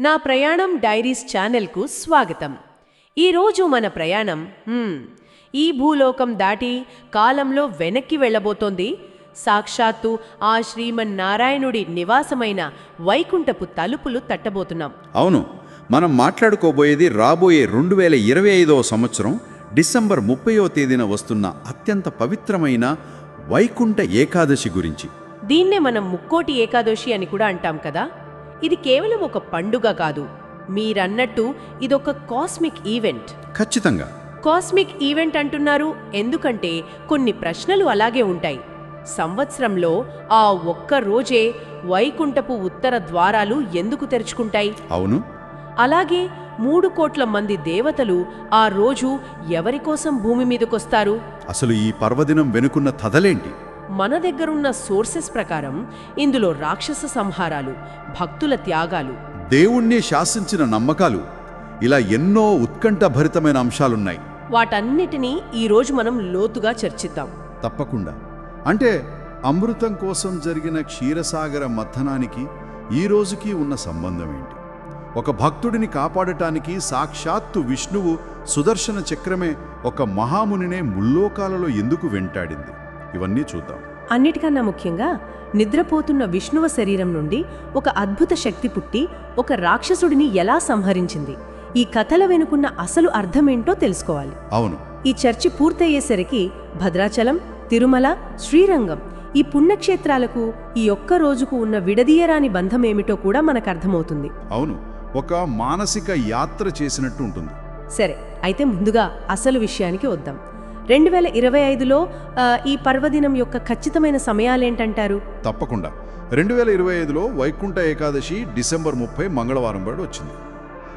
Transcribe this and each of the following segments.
నా ప్రయాణం డైరీస్ ఛానల్కు స్వాగతం. ఈరోజు మన ప్రయాణం ఈ భూలోకం దాటి కాలంలో వెనక్కి వెళ్ళబోతోంది. సాక్షాత్తు ఆ శ్రీమన్నారాయణుడి నివాసమైన వైకుంఠపు తలుపులు తట్టబోతున్నాం. అవును మనం మాట్లాడుకోబోయేది రాబోయే రెండు వేల ఇరవై ఐదవ సంవత్సరం డిసెంబర్ ముప్పయో తేదీన వస్తున్న అత్యంత పవిత్రమైన వైకుంఠ ఏకాదశి గురించి. దీన్నే మనం ముక్కోటి ఏకాదశి అని కూడా అంటాం కదా? ఇది కేవలం ఒక పండుగ కాదు. మీరన్నట్టు ఇదొక కాస్మిక్ ఈవెంట్ ఖచ్చితంగా. కాస్మిక్ ఈవెంట్ అంటున్నారు ఎందుకంటే కొన్ని ప్రశ్నలు అలాగే ఉంటాయి. సంవత్సరంలో ఆ ఒక్క రోజే వైకుంఠపు ఉత్తర ద్వారాలు ఎందుకు తెరుచుకుంటాయి? అవును. అలాగే మూడు కోట్ల మంది దేవతలు ఆ రోజు ఎవరి కోసం భూమి మీదకొస్తారు? అసలు ఈ పర్వదినం వెనుకున్న తదలేంటి మన దగ్గరున్న సోర్సెస్ ప్రకారం ఇందులో రాక్షస సంహారాలు భక్తుల త్యాగాలు. దేవుణ్ణి శాసించిన నమ్మకాలు ఇలా ఎన్నో ఉత్కంఠభరితమైన అంశాలున్నాయి. వాటన్నిటినీ ఈరోజు మనం లోతుగా చర్చిద్దాం. తప్పకుండా. అంటే అమృతం కోసం జరిగిన క్షీరసాగర మథనానికి ఈ రోజుకి ఉన్న సంబంధం ఏంటి? ఒక భక్తుడిని కాపాడటానికి సాక్షాత్తు విష్ణువు సుదర్శన చక్రమే ఒక మహామునినే ముల్లోకాలలో ఎందుకు వెంటాడింది? ఇవన్నీ చూద్దాం. అన్నిటికన్నా ముఖ్యంగా నిద్రపోతున్న విష్ణువ శరీరం నుండి ఒక అద్భుత శక్తి పుట్టి ఒక రాక్షసుడిని ఎలా సంహరించింది? ఈ కథల వెనుకున్న అసలు అర్థమేంటో తెలుసుకోవాలి. అవును. ఈ చర్చి పూర్తయ్యేసరికి భద్రాచలం తిరుమల శ్రీరంగం ఈ పుణ్యక్షేత్రాలకు ఈ ఒక్క రోజుకు ఉన్న విడదీయరాని బంధం ఏమిటో కూడా మనకు అర్థమవుతుంది అవును. ఒక మానసిక యాత్ర చేసినట్టు ఉంటుంది. సరే అయితే ముందుగా అసలు విషయానికి వద్దాం. రెండు వేల ఇరవై ఐదులో ఈ పర్వదినం యొక్క ఖచ్చితమైన సమయాలేంటంటారు? తప్పకుండా. రెండు వేల ఇరవై ఐదులో వైకుంఠ ఏకాదశి డిసెంబర్ ముప్పై మంగళవారం పాటు వచ్చింది.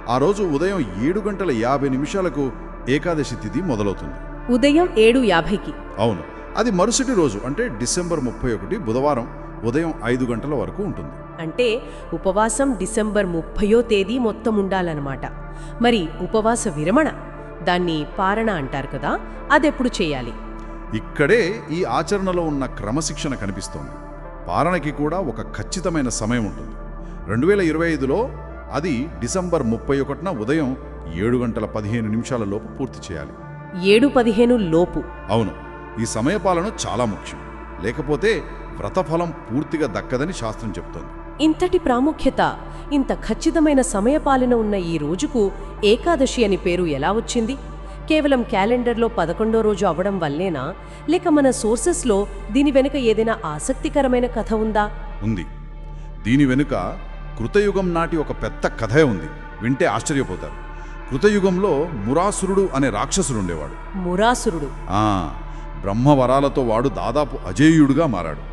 ఆ రోజు ఉదయం ఏడు గంటల యాభై నిమిషాలకు ఏకాదశి తిథి మొదలవుతుంది. ఉదయం ఏడు యాభైకి. అవును. అది మరుసటి రోజు అంటే డిసెంబర్ ముప్పై ఒకటి బుధవారం ఉదయం ఐదు గంటల వరకు ఉంటుంది. అంటే ఉపవాసం డిసెంబర్ ముప్పయో తేదీ మొత్తం ఉండాలన్నమాట. మరి ఉపవాస విరమణ దాన్ని పారణ అంటారు కదా అదెప్పుడు చేయాలి? ఇక్కడే ఈ ఆచరణలో ఉన్న క్రమశిక్షణ కనిపిస్తోంది. పాలనకి కూడా ఒక ఖచ్చితమైన సమయం ఉంటుంది. రెండు వేల ఇరవై ఐదులో అది డిసెంబర్ ముప్పై ఒకటిన ఉదయం ఏడు గంటల పదిహేను నిమిషాల లోపు పూర్తి చేయాలి. ఏడు పదిహేను లోపు. అవును ఈ సమయపాలన చాలా ముఖ్యం. లేకపోతే వ్రతఫలం పూర్తిగా దక్కదని శాస్త్రం చెప్తోంది. ఇంతటి ప్రాముఖ్యత ఇంత ఖచ్చితమైన సమయపాలన ఉన్న ఈ రోజుకు ఏకాదశి అని పేరు ఎలా వచ్చింది? కేవలం క్యాలెండర్లో పదకొండో రోజు అవడం వల్లేనా? లేక మన సోర్సెస్లో దీని వెనుక ఏదైనా ఆసక్తికరమైన కథ ఉందా? ఉంది. దీని వెనుక కృతయుగం నాటి ఒక పెద్ద కథే ఉంది. వింటే ఆశ్చర్యపోతారు. కృతయుగంలో మురాసురుడు అనే రాక్షసుడు ఉండేవాడు. మురాసురుడు. ఆ బ్రహ్మవరాలతో వాడు దాదాపు అజేయుడుగా మారాడు.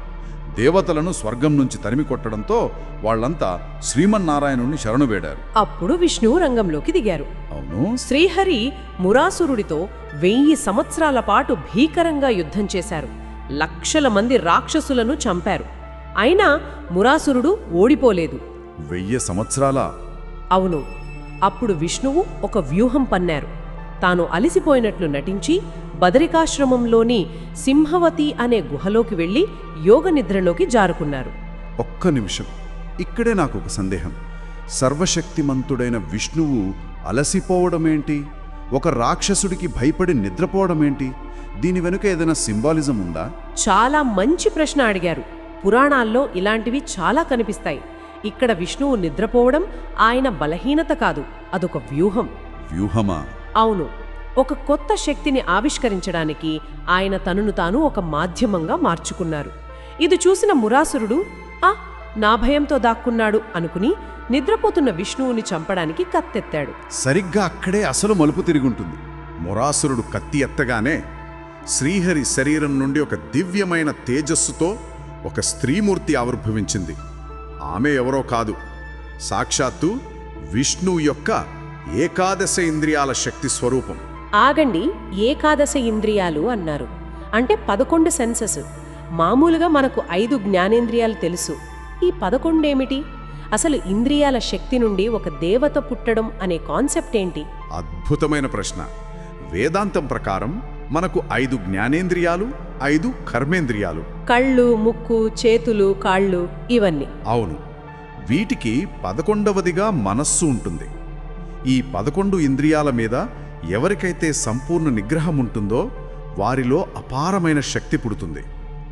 దేవతలను స్వర్గం నుంచి తరిమి కొట్టడంతో వాళ్ళంతా శ్రీమన్నారాయణుణ్ణి శరణు వేడారు. అప్పుడు విష్ణువు రంగంలోకి దిగారు. అవును. శ్రీహరి మురాసురుడితో వెయ్యి సంవత్సరాల పాటు భీకరంగా యుద్ధం చేశారు. లక్షల మంది రాక్షసులను చంపారు. అయినా మురాసురుడు ఓడిపోలేదు. వెయ్యి సంవత్సరాల? అవును. అప్పుడు విష్ణువు ఒక వ్యూహం పన్నారు. తాను అలిసిపోయినట్లు నటించి బదరికాశ్రమంలోని సింహవతి అనే గుహలోకి వెళ్ళి యోగ నిద్రలోకి జారుకున్నారు. ఒక్క నిమిషం. ఇక్కడే నాకు ఒక సందేహం. సర్వశక్తిమంతుడైన విష్ణువు అలసిపోవడమేంటి? ఒక రాక్షసుడికి భయపడి నిద్రపోవడమేంటి? దీని వెనుక ఏదైనా సింబాలిజం ఉందా? చాలా మంచి ప్రశ్న అడిగారు. పురాణాల్లో ఇలాంటివి చాలా కనిపిస్తాయి. ఇక్కడ విష్ణువు నిద్రపోవడం ఆయన బలహీనత కాదు. అదొక వ్యూహం. వ్యూహమా? అవును. ఒక కొత్త శక్తిని ఆవిష్కరించడానికి ఆయన తనను తాను ఒక మాధ్యమంగా మార్చుకున్నారు. ఇది చూసిన మురాసురుడు ఆ నా భయంతో దాక్కున్నాడు అనుకుని నిద్రపోతున్న విష్ణువుని చంపడానికి కత్తెత్తాడు. సరిగ్గా అక్కడే అసలు మలుపు తిరుగుంటుంది. మురాసురుడు కత్తి ఎత్తగానే శ్రీహరి శరీరం నుండి ఒక దివ్యమైన తేజస్సుతో ఒక స్త్రీమూర్తి ఆవిర్భవించింది. ఆమె ఎవరో కాదు. సాక్షాత్తు విష్ణువు యొక్క ఏకాదశ ఇంద్రియాల శక్తి స్వరూపం. ఆగండి ఏకాదశ ఇంద్రియాలు అన్నారు. అంటే పదకొండు సెన్సెస్. మామూలుగా మనకు ఐదు జ్ఞానేంద్రియాలు తెలుసు. ఈ పదకొండేమిటి? అసలు ఇంద్రియాల శక్తి నుండి ఒక దేవత పుట్టడం అనే కాన్సెప్ట్ ఏంటి? అద్భుతమైన ప్రశ్న. వేదాంతం ప్రకారం మనకు ఐదు జ్ఞానేంద్రియాలు ఐదు కర్మేంద్రియాలు. కళ్ళు ముక్కు చేతులు కాళ్ళు ఇవన్నీ. అవును. వీటికి పదకొండవదిగా మనస్సు ఉంటుంది. ఈ పదకొండు ఇంద్రియాల మీద ఎవరికైతే సంపూర్ణ నిగ్రహం ఉంటుందో వారిలో అపారమైన శక్తి పుడుతుంది.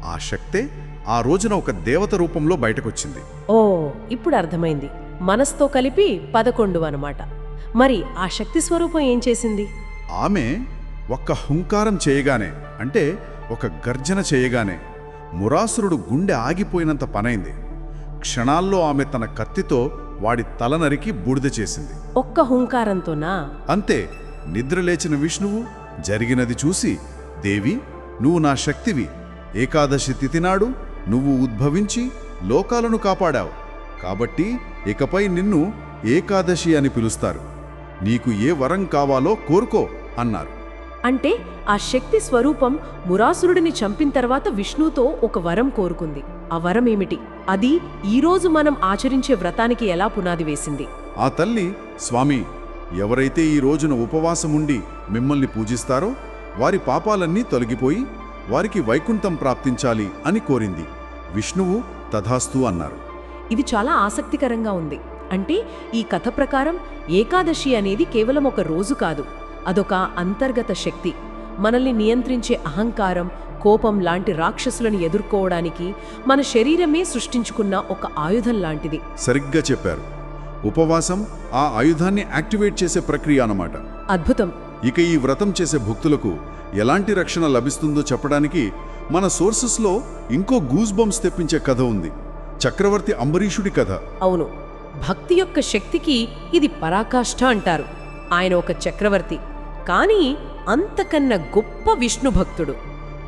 ఆ శక్తే ఆ రోజున ఒక దేవత రూపంలో బయటకొచ్చింది. ఓ ఇప్పుడు అర్థమైంది. మనస్తో కలిపి పదకొండు అనమాట. మరి ఆ శక్తి స్వరూపం ఏం చేసింది? ఆమె ఒక్క హుంకారం చేయగానే అంటే ఒక గర్జన చేయగానే మురాసురుడు గుండె ఆగిపోయినంత పనైంది. క్షణాల్లో ఆమె తన కత్తితో వాడి తల నరికి బూడిద చేసింది. ఒక్క హుంకారంతోనా? అంతే. నిద్రలేచిన విష్ణువు జరిగినది చూసి దేవి నువ్వు నా శక్తివి. ఏకాదశి తిథి నాడు నువ్వు ఉద్భవించి లోకాలను కాపాడావు. కాబట్టి ఇకపై నిన్ను ఏకాదశి అని పిలుస్తారు. నీకు ఏ వరం కావాలో కోరుకో అన్నారు. అంటే ఆ శక్తి స్వరూపం మురాసురుడిని చంపిన తర్వాత విష్ణుతో ఒక వరం కోరుకుంది. ఆ వరం ఏమిటి? అది ఈరోజు మనం ఆచరించే వ్రతానికి ఎలా పునాది వేసింది? ఆ తల్లి స్వామి ఎవరైతే ఈ రోజున ఉపవాసముండి మిమ్మల్ని పూజిస్తారో వారి పాపాలన్నీ తొలగిపోయి వారికి వైకుంఠం ప్రాప్తించాలి అని కోరింది. విష్ణువు తథాస్తు అన్నారు. ఇది చాలా ఆసక్తికరంగా ఉంది. అంటే ఈ కథ ప్రకారం ఏకాదశి అనేది కేవలం ఒక రోజు కాదు. అదొక అంతర్గత శక్తి. మనల్ని నియంత్రించే అహంకారం కోపం లాంటి రాక్షసులను ఎదుర్కోవడానికి మన శరీరమే సృష్టించుకున్న ఒక ఆయుధం లాంటిది. సరిగ్గా చెప్పారు. ఉపవాసం ఆ ఆయుధాన్ని యాక్టివేట్ చేసే ప్రక్రియ అన్నమాట. అద్భుతం. ఇక ఈ వ్రతం చేసే భక్తులకు ఎలాంటి రక్షణ లభిస్తుందో చెప్పడానికి మన సోర్సెస్లో ఇంకో గూస్ బంప్స్ తెప్పించే కథ ఉంది. చక్రవర్తి అంబరీషుడి కథ. అవును. భక్తి యొక్క శక్తికి ఇది పరాకాష్ఠ అంటారు. ఆయన ఒక చక్రవర్తి. కానీ అంతకన్నా గొప్ప విష్ణు భక్తుడు.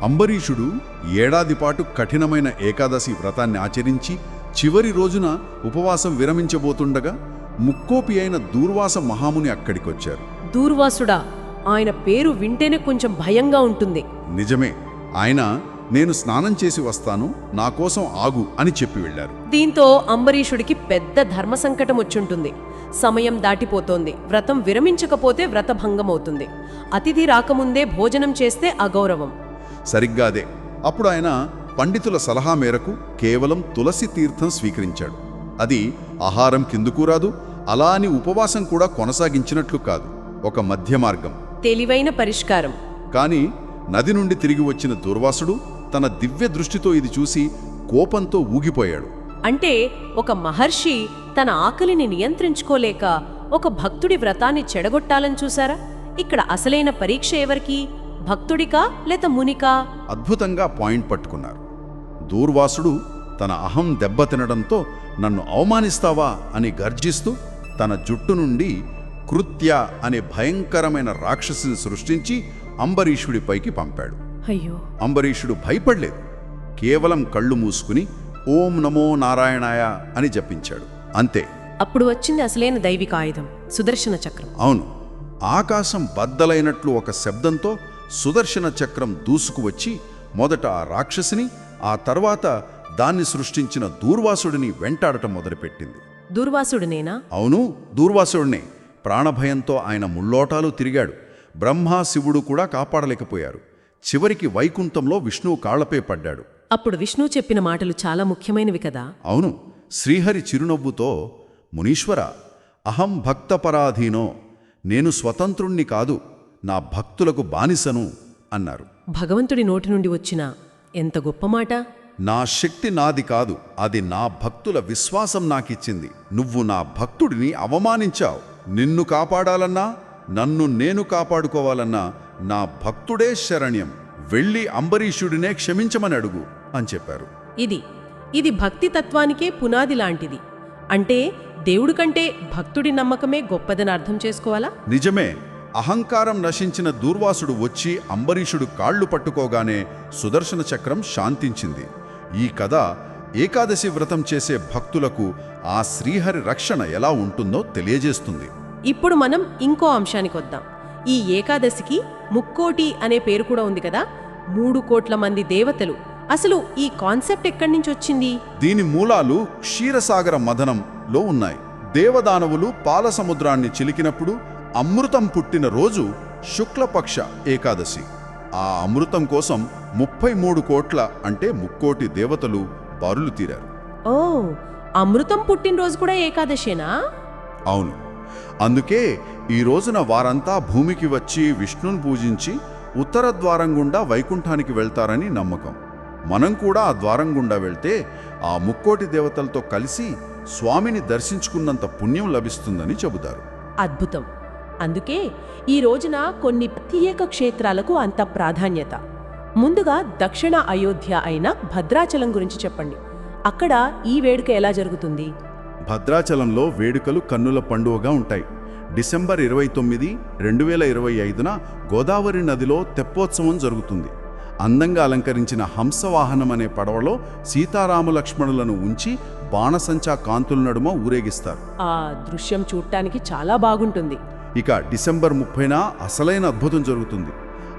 అంబరీషుడు ఏడాది పాటు కఠినమైన ఏకాదశి వ్రతాన్ని ఆచరించి చివరి రోజున ఉపవాసం విరమించబోతుండగా ముక్కోపి అయిన దూర్వాస మహాముని అక్కడికొచ్చారు. దూర్వాసుడా ఆయన పేరు వింటేనే కొంచెం భయంగా ఉంటుంది. నిజమే ఆయన నేను స్నానం చేసి వస్తాను నా కోసం ఆగు అని చెప్పి వెళ్ళారు. దీంతో అంబరీషుడికి పెద్ద ధర్మ సంకటం వచ్చుంటుంది. సమయం దాటిపోతోంది. వ్రతం విరమించకపోతే వ్రతభంగం అవుతుంది అతిథి రాకముందే భోజనం చేస్తే అగౌరవం. సరిగ్గా అదే అప్పుడు ఆయన పండితుల సలహా మేరకు కేవలం తులసి తీర్థం స్వీకరించాడు. అది ఆహారం కిందుకు రాదు అలా అని ఉపవాసం కూడా కొనసాగించినట్లు కాదు. ఒక మధ్య మార్గం. తెలివైన పరిష్కారం. కానీ నది నుండి తిరిగి వచ్చిన దుర్వాసుడు తన దివ్య దృష్టితో ఇది చూసి కోపంతో ఊగిపోయాడు. అంటే ఒక మహర్షి తన ఆకలిని నియంత్రించుకోలేక ఒక భక్తుడి వ్రతాన్ని చెడగొట్టాలని చూసారా ఇక్కడ అసలైన పరీక్ష ఎవరికి? భక్తుడికా లేక మునికా? అద్భుతంగా పాయింట్ పట్టుకున్నారు. దూర్వాసుడు తన అహం దెబ్బతినడంతో నన్ను అవమానిస్తావా అని గర్జిస్తూ తన జుట్టు నుండి కృత్య అనే భయంకరమైన రాక్షసిని సృష్టించి అంబరీషుడిపైకి పంపాడు. అయ్యో. అంబరీషుడు భయపడలేదు. కేవలం కళ్ళు మూసుకుని ఓం నమో నారాయణాయ అని జపించాడు. అంతే. అప్పుడు వచ్చింది అసలైన దైవిక ఆయుధం సుదర్శన చక్రం. అవును. ఆకాశం బద్దలైనట్లు ఒక శబ్దంతో సుదర్శన చక్రం దూసుకువచ్చి మొదట ఆ రాక్షసిని ఆ తర్వాత దాన్ని సృష్టించిన దూర్వాసుడిని వెంటాడటం మొదలుపెట్టింది. దుర్వాసుడునేనా? అవును దూర్వాసుడినే. ప్రాణభయంతో ఆయన ముల్లోటాలు తిరిగాడు. బ్రహ్మ శివుడు కూడా కాపాడలేకపోయారు. చివరికి వైకుంఠంలో విష్ణువు కాళ్ళపై పడ్డాడు. అప్పుడు విష్ణు చెప్పిన మాటలు చాలా ముఖ్యమైనవి కదా? అవును శ్రీహరి చిరునవ్వుతో మునీశ్వర అహం భక్తపరాధీనో నేను స్వతంత్రుణ్ణి కాదు నా భక్తులకు బానిసను అన్నారు. భగవంతుడి నోటి నుండి వచ్చిన ఎంత గొప్ప మాట? నా శక్తి నాది కాదు అది నా భక్తుల విశ్వాసం నాకిచ్చింది. నువ్వు నా భక్తుడిని అవమానించావు. నిన్ను కాపాడాలన్నా నన్ను నేను కాపాడుకోవాలన్నా నా భక్తుడే శరణ్యం. వెళ్ళి అంబరీషుడినే క్షమించమని అడుగు అని చెప్పారు. ఇది ఇది భక్తి తత్వానికే పునాది లాంటిది. అంటే దేవుడి కంటే భక్తుడి నమ్మకమే గొప్పదని అర్థం చేసుకోవాలా? నిజమే అహంకారం నశించిన దూర్వాసుడు వచ్చి అంబరీషుడు కాళ్ళు పట్టుకోగానే సుదర్శన చక్రం శాంతించింది. ఈ కథ ఏకాదశి వ్రతం చేసే భక్తులకు ఆ శ్రీహరి రక్షణ ఎలా ఉంటుందో తెలియజేస్తుంది. ఇప్పుడు మనం ఇంకో అంశానికి వద్దాం. ఈ ఏకాదశికి ముక్కోటి అనే పేరు కూడా ఉంది కదా? మూడు కోట్ల మంది దేవతలు. అసలు ఈ కాన్సెప్ట్ ఎక్కడి నుంచి వచ్చింది? దీని మూలాలు క్షీరసాగర మదనంలో ఉన్నాయి. దేవదానవులు పాల సముద్రాన్ని చిలికినప్పుడు అమృతం పుట్టిన రోజు శుక్లపక్ష ఏకాదశి. ఆ అమృతం కోసం ముప్పై మూడు కోట్ల అంటే ముక్కోటి దేవతలు బారులు తీరారు. ఓ అమృతం పుట్టినరోజు కూడా ఏకాదశేనా అవును. అందుకే ఈ రోజున వారంతా భూమికి వచ్చి విష్ణుని పూజించి ఉత్తర ద్వారం గుండా వైకుంఠానికి వెళ్తారని నమ్మకం. మనం కూడా ఆ ద్వారం గుండా వెళ్తే ఆ ముక్కోటి దేవతలతో కలిసి స్వామిని దర్శించుకున్నంత పుణ్యం లభిస్తుందని చెబుతారు. అద్భుతం. అందుకే ఈ రోజున కొన్ని ప్రత్యేక క్షేత్రాలకు అంత ప్రాధాన్యత. ముందుగా దక్షిణ అయోధ్య అయిన భద్రాచలం గురించి చెప్పండి. అక్కడ ఈ వేడుక ఎలా జరుగుతుంది? భద్రాచలంలో వేడుకలు కన్నుల పండువగా ఉంటాయి. డిసెంబర్ ఇరవై తొమ్మిది రెండు వేల ఇరవై ఐదున గోదావరి నదిలో తెప్పోత్సవం జరుగుతుంది. అందంగా అలంకరించిన హంసవాహనం అనే పడవలో సీతారామ లక్ష్మణులను ఉంచి బాణసంచా కాంతుల నడుమ ఊరేగిస్తారు. ఆ దృశ్యం చూడటానికి చాలా బాగుంటుంది. ఇక డిసెంబర్ ముప్పైన అసలైన అద్భుతం జరుగుతుంది.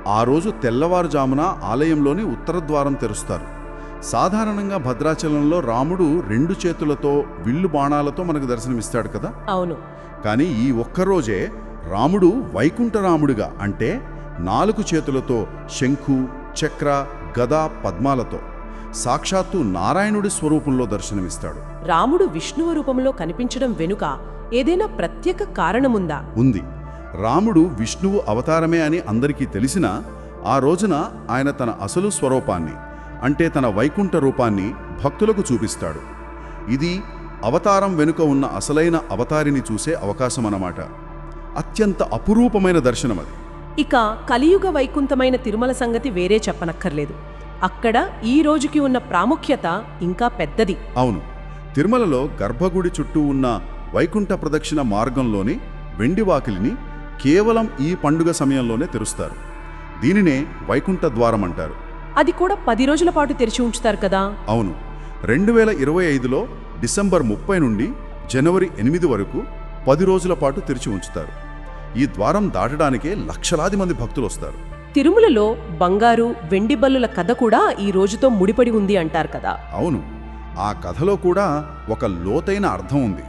ఆ రోజు తెల్లవారుజామున ఆలయంలోని ఉత్తర ద్వారం తెరుస్తారు. సాధారణంగా భద్రాచలంలో రాముడు రెండు చేతులతో విల్లు బాణాలతో మనకు దర్శనమిస్తాడు కదా? అవును. కానీ ఈ ఒక్కరోజే రాముడు వైకుంఠరాముడిగా అంటే నాలుగు చేతులతో శంఖు చక్ర గద పద్మాలతో సాక్షాత్తు నారాయణుడి స్వరూపంలో దర్శనమిస్తాడు. రాముడు విష్ణువు రూపంలో కనిపించడం వెనుక ఏదైనా ప్రత్యేక కారణముందా? ఉంది. రాముడు విష్ణువు అవతారమే అని అందరికీ తెలిసినా ఆ రోజున ఆయన తన అసలు స్వరూపాన్ని అంటే తన వైకుంఠ రూపాన్ని భక్తులకు చూపిస్తాడు. ఇది అవతారం వెనుక ఉన్న అసలైన అవతారిని చూసే అవకాశం అన్నమాట అత్యంత అపురూపమైన దర్శనం అది. ఇక కలియుగ వైకుంఠమైన తిరుమల సంగతి వేరే చెప్పనక్కర్లేదు. అక్కడ ఈ రోజుకి ఉన్న ప్రాముఖ్యత ఇంకా పెద్దది. అవును. తిరుమలలో గర్భగుడి చుట్టూ ఉన్న వైకుంఠ ప్రదక్షిణ మార్గంలోని వెండి వాకిలిని కేవలం ఈ పండుగ సమయంలోనే తెరుస్తారు. దీనినే వైకుంఠ ద్వారం అంటారు. అది కూడా పది రోజుల పాటు తెరిచి ఉంచుతారు కదా? అవును. రెండు వేల ఇరవై ఐదులో డిసెంబర్ ముప్పై నుండి జనవరి ఎనిమిది వరకు పది రోజుల పాటు తెరిచి ఉంచుతారు. ఈ ద్వారం దాటడానికే లక్షలాది మంది భక్తులు వస్తారు. తిరుమలలో బంగారు వెండి బల్లుల కథ కూడా ఈ రోజుతో ముడిపడి ఉంది అంటారు కదా? అవును. ఆ కథలో కూడా ఒక లోతైన అర్థం ఉంది.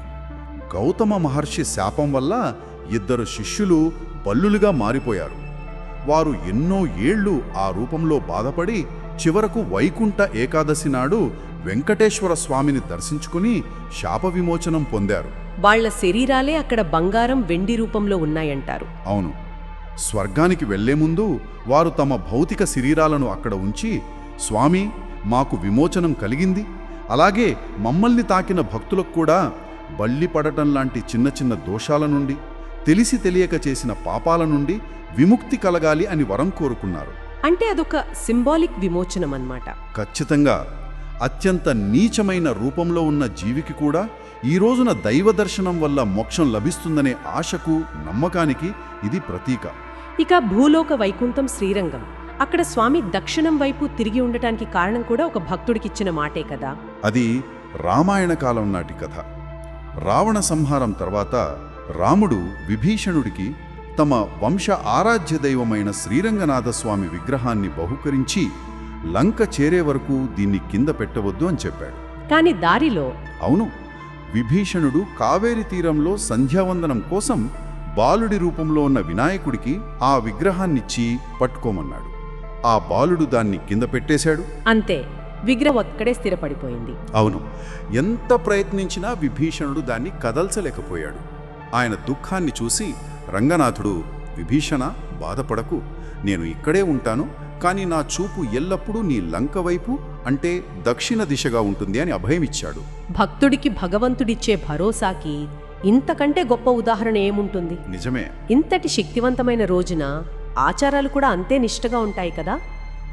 గౌతమ మహర్షి శాపం వల్ల ఇద్దరు శిష్యులు బల్లులుగా మారిపోయారు. వారు ఎన్నో ఏళ్ళు ఆ రూపంలో బాధపడి చివరకు వైకుంఠ ఏకాదశి నాడు వెంకటేశ్వర స్వామిని దర్శించుకుని శాప విమోచనం పొందారు. వాళ్ళ శరీరాలే అక్కడ బంగారం వెండి రూపంలో ఉన్నాయంటారు. అవును. స్వర్గానికి వెళ్ళే ముందు వారు తమ భౌతిక శరీరాలను అక్కడ ఉంచి స్వామి మాకు విమోచనం కలిగింది. అలాగే మమ్మల్ని తాకిన భక్తులకు కూడా బల్లి పడటం లాంటి చిన్న చిన్న దోషాల నుండి తెలిసి తెలియక చేసిన పాపాల నుండి విముక్తి కలగాలి అని వరం కోరుకున్నారు. అంటే అదొక సింబాలిక్ విమోచనం అన్నమాట ఖచ్చితంగా. అత్యంత నీచమైన రూపంలో ఉన్న జీవికి కూడా ఈ రోజున దైవ దర్శనం వల్ల మోక్షం లభిస్తుందనే ఆశకు నమ్మకానికి ఇది ప్రతీక. ఇక భూలోక వైకుంఠం శ్రీరంగం. అక్కడ స్వామి దక్షిణం వైపు తిరిగి ఉండటానికి కారణం కూడా ఒక భక్తుడికిచ్చిన మాటే కదా. అది రామాయణ కాలం నాటి కథ. రావణ సంహారం తర్వాత రాముడు విభీషణుడికి తమ వంశ ఆరాధ్య దైవమైన శ్రీరంగనాథ స్వామి విగ్రహాన్ని బహుకరించి లంక చేరే వరకు దీన్ని కింద పెట్టవద్దు అని చెప్పాడు. కానీ దారిలో అవును విభీషణుడు కావేరి తీరంలో సంధ్యావందనం కోసం బాలుడి రూపంలో ఉన్న వినాయకుడికి ఆ విగ్రహాన్నిచ్చి పట్టుకోమన్నాడు. ఆ బాలుడు దాన్ని కింద పెట్టేశాడు. అంతే. విగ్రహం అక్కడే స్థిరపడిపోయింది. అవును. ఎంత ప్రయత్నించినా విభీషణుడు దాన్ని కదల్చలేకపోయాడు. ఆయన దుఃఖాన్ని చూసి రంగనాథుడు విభీషణ బాధపడకు. నేను ఇక్కడే ఉంటాను కానీ నా చూపు ఎల్లప్పుడూ నీ లంక వైపు అంటే దక్షిణ దిశగా ఉంటుంది అని అభయమిచ్చాడు. భక్తుడికి భగవంతుడిచ్చే భరోసాకి ఇంతకంటే గొప్ప ఉదాహరణ ఏముంటుంది? నిజమే. ఇంతటి శక్తివంతమైన రోజున ఆచారాలు కూడా అంతే నిష్టగా ఉంటాయి కదా?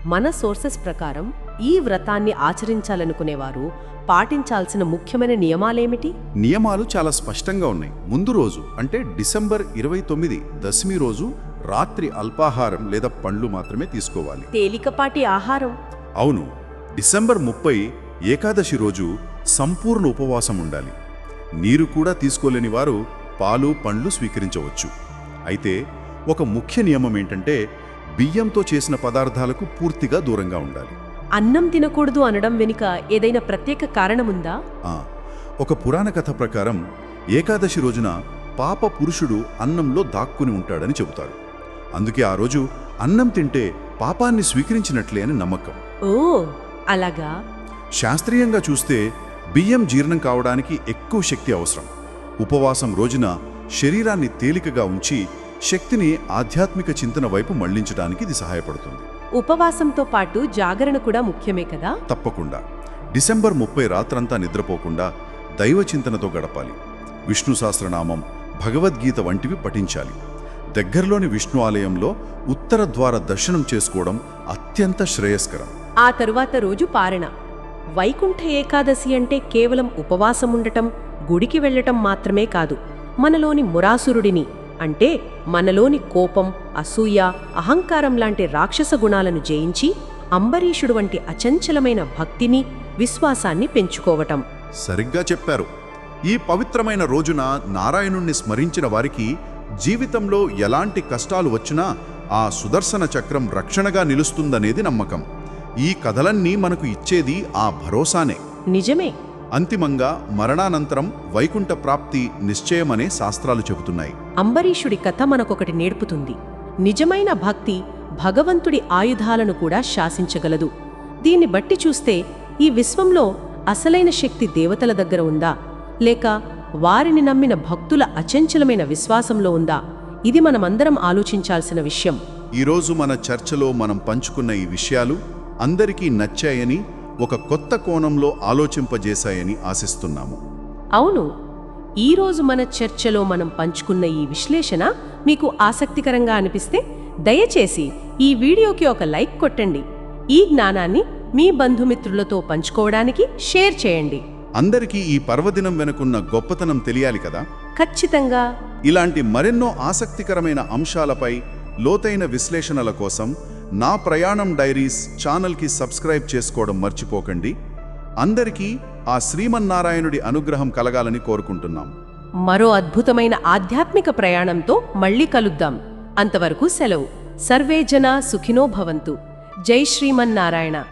మన సోర్సెస్ ప్రకారం ఈ వ్రతాన్ని ఆచరించాలనుకునేవారు పాటించాల్సిన ముఖ్యమైన నియమాలేమిటి? నియమాలు చాలా స్పష్టంగా ఉన్నాయి. ముందు రోజు అంటే డిసెంబర్ ఇరవై తొమ్మిది దశమి రోజు రాత్రి అల్పాహారం లేదా పండ్లు మాత్రమే తీసుకోవాలి. తేలికపాటి ఆహారం. అవును. డిసెంబర్ ముప్పై ఏకాదశి రోజు సంపూర్ణ ఉపవాసం ఉండాలి. నీరు కూడా తీసుకోలేని వారు పాలు పండ్లు స్వీకరించవచ్చు. అయితే ఒక ముఖ్య నియమం ఏంటంటే బియ్యంతో చేసిన పదార్థాలకు పూర్తిగా దూరంగా ఉండాలి. అన్నం తినకూడదు అనడం వెనుక ఏదైనా ప్రత్యేక కారణముందా? ఒక పురాణ కథ ప్రకారం ఏకాదశి రోజున పాప పురుషుడు అన్నంలో దాక్కుని ఉంటాడని చెబుతారు. అందుకే ఆ రోజు అన్నం తింటే పాపాన్ని స్వీకరించినట్లే అని నమ్మకం. ఓ అలాగా? శాస్త్రీయంగా చూస్తే బియ్యం జీర్ణం కావడానికి ఎక్కువ శక్తి అవసరం. ఉపవాసం రోజున శరీరాన్ని తేలికగా ఉంచి శక్తిని ఆధ్యాత్మిక చింతన వైపు మళ్ళించడానికి ఇది సహాయపడుతుంది. ఉపవాసంతో పాటు జాగరణ కూడా ముఖ్యమే కదా? తప్పకుండా. డిసెంబర్ ముప్పై రాత్రంతా నిద్రపోకుండా దైవ చింతనతో గడపాలి. విష్ణు సహస్రనామం భగవద్గీత వంటివి పఠించాలి. దగ్గరలోని విష్ణు ఆలయంలో ఉత్తర ద్వార దర్శనం చేసుకోవడం అత్యంత శ్రేయస్కరం. ఆ తరువాత రోజు పారణ. వైకుంఠ ఏకాదశి అంటే కేవలం ఉపవాసం ఉండటం గుడికి వెళ్ళటం మాత్రమే కాదు మనలోని మురాసురుడిని అంటే మనలోని కోపం అసూయ అహంకారం లాంటి రాక్షస గుణాలను జయించి అంబరీషుడు వంటి అచంచలమైన భక్తిని విశ్వాసాన్ని పెంచుకోవటం. సరిగ్గా చెప్పారు. ఈ పవిత్రమైన రోజున నారాయణుణ్ణి స్మరించిన వారికి జీవితంలో ఎలాంటి కష్టాలు వచ్చినా ఆ సుదర్శన చక్రం రక్షణగా నిలుస్తుందనేది నమ్మకం. ఈ కథలన్నీ మనకు ఇచ్చేది ఆ భరోసానే. నిజమే. అంతిమంగా మరణానంతరం వైకుంఠ ప్రాప్తి నిశ్చయమనే శాస్త్రాలు చెబుతున్నాయి. అంబరీషుడి కథ మనకొకటి నేర్పుతుంది. నిజమైన భక్తి భగవంతుడి ఆయుధాలను కూడా శాసించగలదు. దీన్ని బట్టి చూస్తే ఈ విశ్వంలో అసలైన శక్తి దేవతల దగ్గర ఉందా? లేక వారిని నమ్మిన భక్తుల అచంచలమైన విశ్వాసంలో ఉందా? ఇది మనమందరం ఆలోచించాల్సిన విషయం. ఈరోజు మన చర్చలో మనం పంచుకున్న ఈ విషయాలు అందరికీ నచ్చాయని ఒక కొత్త కోణంలో ఆలోచింపజేశాయని ఆశిస్తున్నాము. అవును. ఈరోజు మన చర్చలో మనం పంచుకున్న ఈ విశ్లేషణ మీకు ఆసక్తికరంగా అనిపిస్తే దయచేసి ఈ వీడియోకి ఒక లైక్ కొట్టండి. ఈ జ్ఞానాన్ని మీ బంధుమిత్రులతో పంచుకోవడానికి షేర్ చేయండి. అందరికీ ఈ పర్వదినం వెనుకున్న గొప్పతనం తెలియాలి కదా? ఖచ్చితంగా. ఇలాంటి మరెన్నో ఆసక్తికరమైన అంశాలపై లోతైన విశ్లేషణల కోసం నా ప్రయాణం డైరీస్ ఛానల్కి సబ్స్క్రైబ్ చేసుకోవడం మర్చిపోకండి. అందరికీ ఆ శ్రీమన్నారాయణుడి అనుగ్రహం కలగాలని కోరుకుంటున్నాం. మరో అద్భుతమైన ఆధ్యాత్మిక ప్రయాణంతో మళ్ళీ కలుద్దాం. అంతవరకు సెలవు. సర్వే జన సుఖినో భవంతు. జై శ్రీమన్నారాయణ.